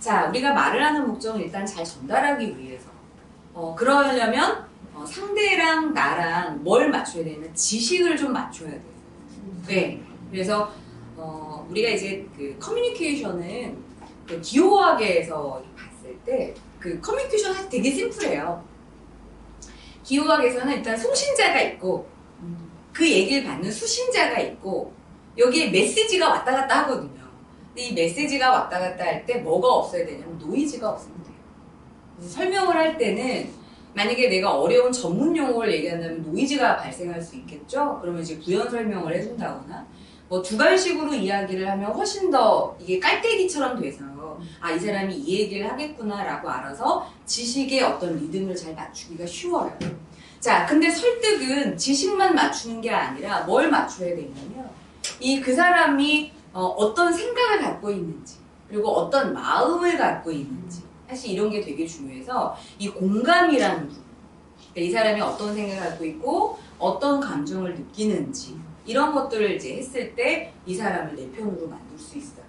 자, 우리가 말을 하는 목적은 일단 잘 전달하기 위해서. 어, 그러려면 어, 상대랑 나랑 뭘 맞춰야 되냐면 지식을 좀 맞춰야 돼요. 네. 그래서 어, 우리가 이제 그 커뮤니케이션은 그 기호학에서 봤을 때 그 커뮤니케이션 사실 되게 심플해요. 기호학에서는 일단 송신자가 있고 그 얘기를 받는 수신자가 있고 여기에 메시지가 왔다 갔다 하거든요. 이 메시지가 왔다 갔다 할 때 뭐가 없어야 되냐면 노이즈가 없으면 돼요. 설명을 할 때는 만약에 내가 어려운 전문 용어를 얘기한다면 노이즈가 발생할 수 있겠죠? 그러면 이제 부연 설명을 해준다거나 뭐 두발식으로 이야기를 하면 훨씬 더 이게 깔때기처럼 돼서 아, 이 사람이 이 얘기를 하겠구나라고 알아서 지식의 어떤 리듬을 잘 맞추기가 쉬워요. 자, 근데 설득은 지식만 맞추는 게 아니라 뭘 맞춰야 되냐면 이 그 사람이 어, 떤 생각을 갖고 있는지 그리고 어떤 마음을 갖고 있는지 사실 이런 게 되게 중요해서 이 공감이라는 부분 그러니까 이 사람이 어떤 생각을 갖고 있고 어떤 감정을 느끼는지 이런 것들을 이제 했을 때 이 사람을 내 편으로 만들 수 있어요.